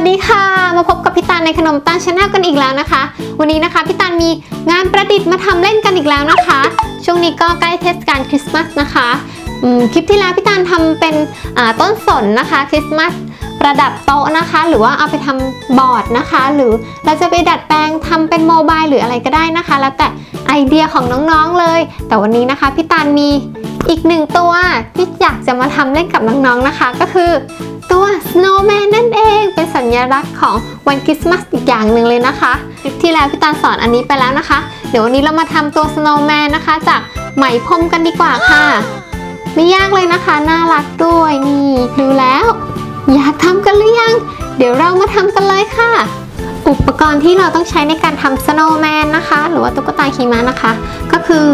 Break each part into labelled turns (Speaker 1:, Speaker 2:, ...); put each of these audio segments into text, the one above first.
Speaker 1: วัสดีค่ะ มาพบกับพี่ตาลในขนมตาลชาแนลกันอีกแล้วนะคะ วันนี้นะคะพี่ตาลมีงานประดิษฐ์มาทำเล่นกันอีกแล้วนะคะ ช่วงนี้ก็ใกล้เทศกาลคริสต์มาสนะคะคลิปที่แล้วพี่ตาลทำเป็นต้นสนนะคะคริสต์มาสประดับโต๊ะนะคะ หรือว่าเอาไปทำบอร์ดนะคะ หรือเราจะไปดัดแปลงทำเป็นโมบายหรืออะไรก็ได้นะคะ แล้วแต่ไอเดียของน้องๆเลย แต่วันนี้นะคะพี่ตาลมีอีกหนึ่งตัวที่อยากจะมาทำเล่นกับน้องๆนะคะ ก็คือตัว snowman นั่นเองเป็น ลักษณ์ของวันคริสต์มาสอีกอย่างหนึ่งเลยนะคะ คลิปที่แล้วพี่ตาลสอนอันนี้ไปแล้วนะคะ เดี๋ยววันนี้เรามาทำตัว snowman นนะคะ จากไหมพรมกันดีกว่าค่ะ ไม่ยากเลยนะคะ น่ารักด้วยนี่ดูแล้ว อยากทำกันหรือยัง เดี๋ยวเรามาทำกันเลยค่ะ อุปกรณ์ที่เราต้องใช้ในการทำ snowman นนะคะ หรือว่าตุ๊กตาหิมะนะคะ ก็คือ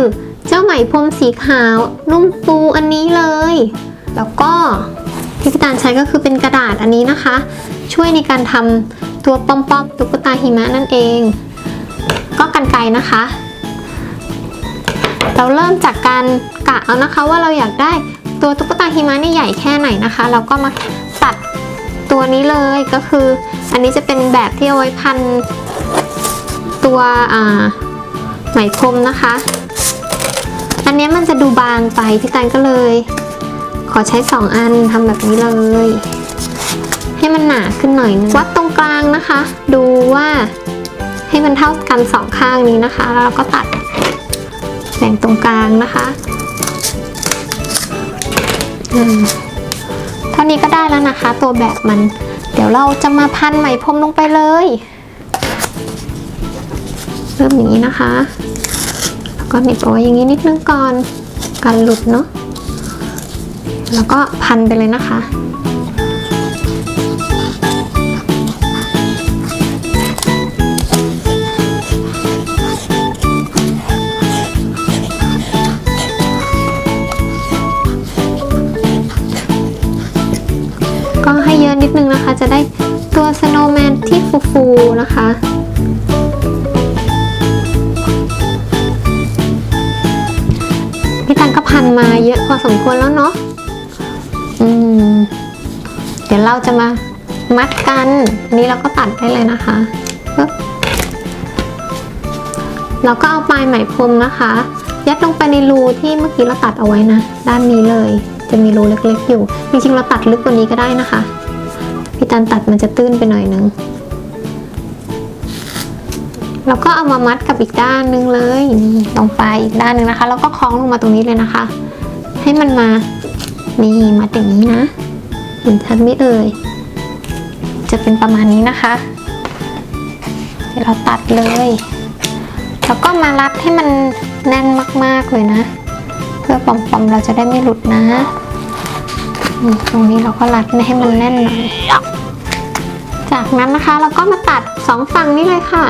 Speaker 1: เจ้าไหมพรมสีขาว นุ่มฟูอันนี้เลย แล้วก็ที่พี่ตาลใช้ก็คือเป็นกระดาษอันนี้นะคะ ช่วยในการทำตัวป้อมๆตุ๊กตาหิมะนั่นเอง ก็กันไกนะคะ เราเริ่มจากการกะเอานะคะว่าเราอยากได้ตัวตุ๊กตาหิมะนี่ใหญ่แค่ไหนนะคะ เราก็มาตัดตัวนี้เลยก็คือ อันนี้จะเป็นแบบที่เอาไว้พันตัวอ่าไหมพรมนะคะ อันนี้มันจะดูบางไปพี่ตาลก็เลย ขอใช้ 2 อันทำแบบนี้เลย หนาขึ้นหน่อยนึงวัดตรงกลางนะคะ ดูว่าให้มันเท่ากันสองข้างนี้นะคะ แล้วเราก็ตัดแบ่งตรงกลางนะคะอืมเท่านี้ก็ได้แล้วนะคะ ตัวแบบมัน เดี๋ยวเราจะมาพันไหมพรมลงไปเลยเริ่มอย่างนี้นะคะแล้วก็หนีบเอาไว้อย่างนี้นิดนึงก่อนกันหลุดเนาะแล้วก็พันไปเลยนะคะ ก็ให้เยอะนิดนึงนะคะ จะได้ตัวสโนว์แมนที่ฟูๆนะคะพี่ตันก็พันมาเยอะพอสมควรแล้วเนาะอืม เดี๋ยวเราจะมามัดกันอันนี้เราก็ตัดได้เลยนะคะเราก็เอาปลายไหมพรมนะคะ ยัดลงไปในรูที่เมื่อกี้เราตัดเอาไว้นะ ด้านนี้เลย จะมีรูเล็กๆอยู่ จริงๆเราตัดลึกกว่านี้ก็ได้นะคะ พี่ตันตัดมันจะตื้นไปหน่อยนึง แล้วก็เอามามัดกับอีกด้านนึงเลยนี่ลงไปอีกด้านนึงนะคะ แล้วก็คล้องลงมาตรงนี้เลยนะคะ ให้มันมา นี่มัดอย่างนี้นะ เห็นชัดไหมเอ่ย จะเป็นประมาณนี้นะคะเดี๋ยวเราตัดเลย แล้วก็มารัดให้มันแน่นมากๆเลยนะ เพื่อปอมๆเราจะได้ไม่หลุดนะ ตรงนี้เราก็รัดให้มันแน่นหน่อยจากนั้นนะคะเราก็มาตัดสองฝั่งนี้เลยค่ะ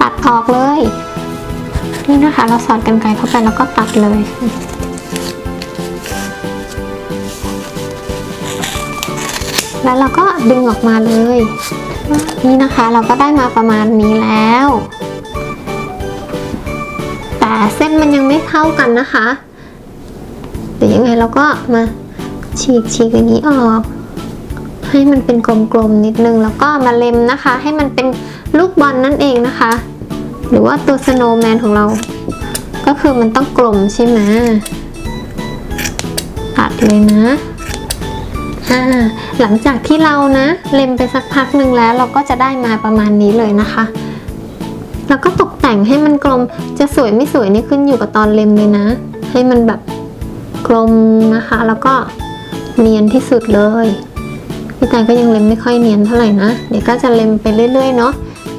Speaker 1: ตัดออกเลย นี่นะคะ เราสอดกันไกรเข้าไปแล้วก็ตัดเลยแล้วเราก็ดึงออกมาเลย นี่นะคะเราก็ได้มาประมาณนี้แล้ว เส้นมันยังไม่เท่ากันนะคะเดี๋ยวยังไงเราก็มาฉีกฉีกอย่างนี้ออก ให้มันเป็นกลมๆนิดนึงแล้วก็มาเล็มนะคะ ให้มันเป็นลูกบอลนั่นเองนะคะ หรือว่าตัวสโนว์แมนของเรา ก็คือมันต้องกลมใช่ไหมตัดเลยนะอ่าหลังจากที่เรานะ เล็มไปสักพักหนึ่งแล้วเราก็จะได้มาประมาณนี้เลยนะคะ แล้วก็ตกแต่งให้มันกลมจะสวยไม่สวยนี่ขึ้นอยู่กับตอนเล็มเลยนะ ให้มันแบบกลมนะคะ แล้วก็เนียนที่สุดเลยพี่ตาก็ยังเล็มไม่ค่อยเนียนเท่าไหร่นะ เดี๋ยวก็จะเล็มไปเรื่อยๆเนาะ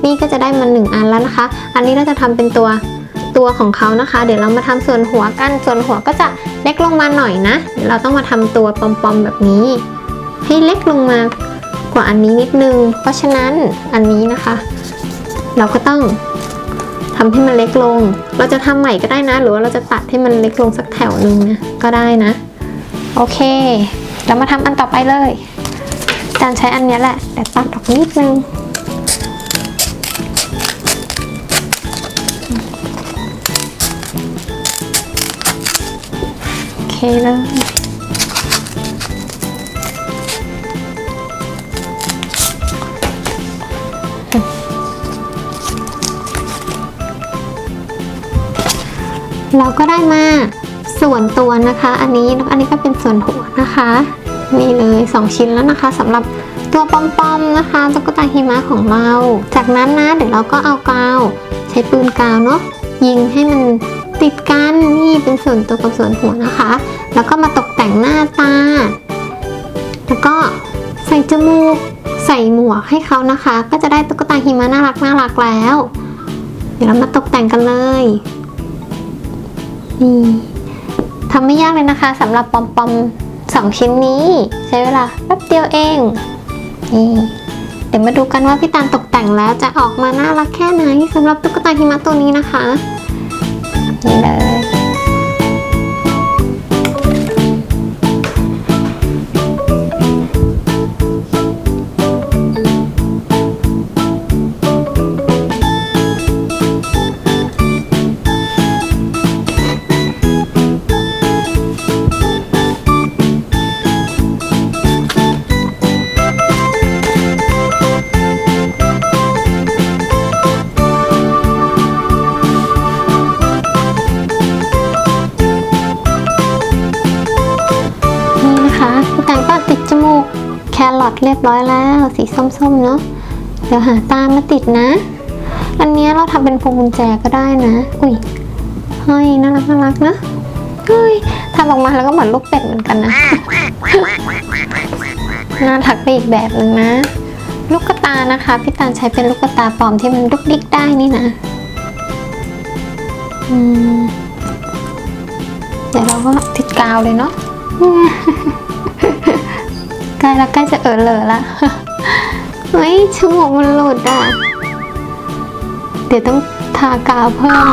Speaker 1: นี่ก็จะได้มาหนึ่งอันแล้วนะคะ อันนี้เราจะทำเป็นตัวตัวของเขานะคะ เดี๋ยวเรามาทำส่วนหัวกัน ส่วนหัวก็จะเล็กลงมาหน่อยนะ เดี๋ยวเราต้องมาทำตัวปอมๆแบบนี้ ให้เล็กลงมากว่าอันนี้นิดนึง เพราะฉะนั้นอันนี้นะคะ เราก็ต้อง ทำให้มันเล็กลง เราจะทำใหม่ก็ได้นะ หรือว่าเราจะตัดให้มันเล็กลงสักแถวหนึ่งนะก็ได้นะ โอเค เรามาทำอันต่อไปเลยอาจารย์ใช้อันนี้แหละ แต่ตัดออกนิดนึงโอเคเลย เราก็ได้มาส่วนตัวนะคะ อันนี้อันนี้ก็เป็นส่วนหัวนะคะ นี่เลยสองชิ้นแล้วนะคะสำหรับตัวปอมๆนะคะตุ๊กตาหิมะของเรา จากนั้นนะเดี๋ยวเราก็เอากาวใช้ปืนกาวเนาะยิงให้มันติดกันนี่เป็นส่วนตัวกับส่วนหัวนะคะ แล้วก็มาตกแต่งหน้าตา แล้วก็ใส่จมูกใส่หมวกให้เขานะคะ ก็จะได้ตุ๊กตาหิมะน่ารักน่ารักแล้ว เดี๋ยวเรามาตกแต่งกันเลย นี่ทำไม่ยากเลยนะคะสำหรับปอมปอมสองชิ้นนี้ ใช้เวลาแป๊บเดียวเองนี่เดี๋ยวมาดูกันว่าพี่ตาลตกแต่งแล้วจะออกมาน่ารักแค่ไหนสำหรับตุ๊กตาหิมะตัวนี้นะคะ นี่เลย เรียบร้อยแล้ว สีส้มๆเนาะเดี๋ยวหาตามมาติดนะ อันนี้เราทำเป็นพวงกุญแจก็ได้นะ อุ้ยเฮ้ยน่ารักน่ารักนะเฮ้ยทำออกมาแล้วก็เหมือนลูกเป็ดเหมือนกันนะน่ารักไปอีกแบบหนึ่งนะ ลูกกระตานะคะพี่ตาลใช้เป็นลูกกระตาปลอมที่มันดุกดิกได้นี่นะเดี๋ยวเราก็ติดกาวเลยเนาะ ล้แล้วใกล้จะเออเลอละเฮ้ยจมูกมันหลุดอะ เดี๋ยวต้องทากาวเพิ่ม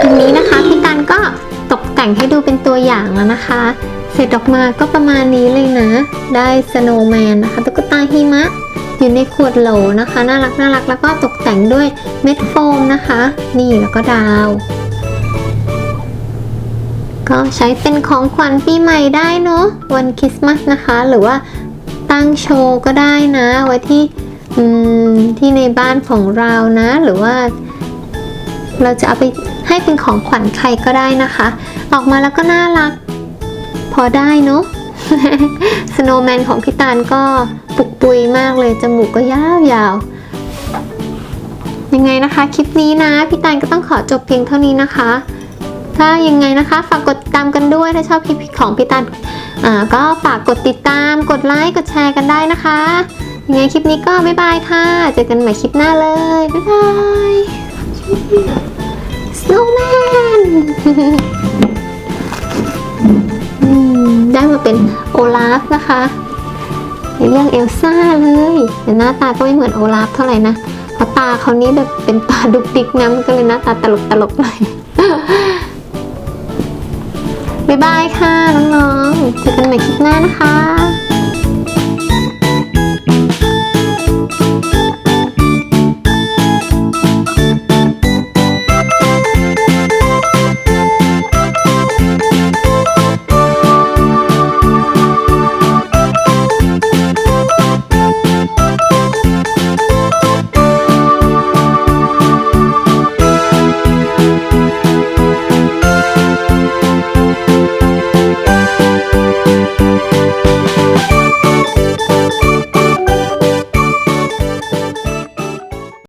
Speaker 1: อันนี้นะคะพี่ตันก็ตกแต่งให้ดูเป็นตัวอย่างแล้วนะคะ เสร็จออกมาก็ประมาณนี้เลยนะ ได้สโนว์แมนนะคะตุ๊กตาหิมะอยู่ในขวดโหลนะคะ น่ารักน่ารักแล้วก็ตกแต่งด้วยเม็ดโฟมนะคะ นี่แล้วก็ดาว ก็ใช้เป็นของขวัญปีใหม่ได้เนาะวันคริสต์มาสนะคะ หรือว่า ตั้งโชว์ก็ได้นะ ไว้ที่ที่ในบ้านของเรานะ หรือว่า เราจะเอาไปให้เป็นของขวัญใครก็ได้นะคะ ออกมาแล้วก็น่ารัก พอได้เนาะสโนว์แมนของพี่ตาลก็ปุกปุยมากเลย จมูกก็ยาวๆยังไงนะคะ คลิปนี้นะ พี่ตาลก็ต้องขอจบเพียงเท่านี้นะคะ ถ้ายังไงนะคะ ฝากกดติดตามกันด้วยถ้าชอบคลิปของพี่ตัน อ่าก็ฝากกดติดตาม กดไลค์ กดแชร์กันได้นะคะ ยังไงคลิปนี้ก็บ๊ายบายค่ะ เจอกันใหม่คลิปหน้าเลย บ๊ายบาย Snowman ได้มาเป็นโอลาฟนะคะในเรื่องเอลซ่าเลยแต่หน้าตาก็ไม่เหมือนโอลาฟเท่าไหร่นะเพราะตาเขานี้แบบเป็นตาดุกดิกนะมันก็เลยหน้าตาตลกตลกๆหน่อย บ๊ายบายค่ะน้องๆเจอกันใหม่คลิปหน้านะคะ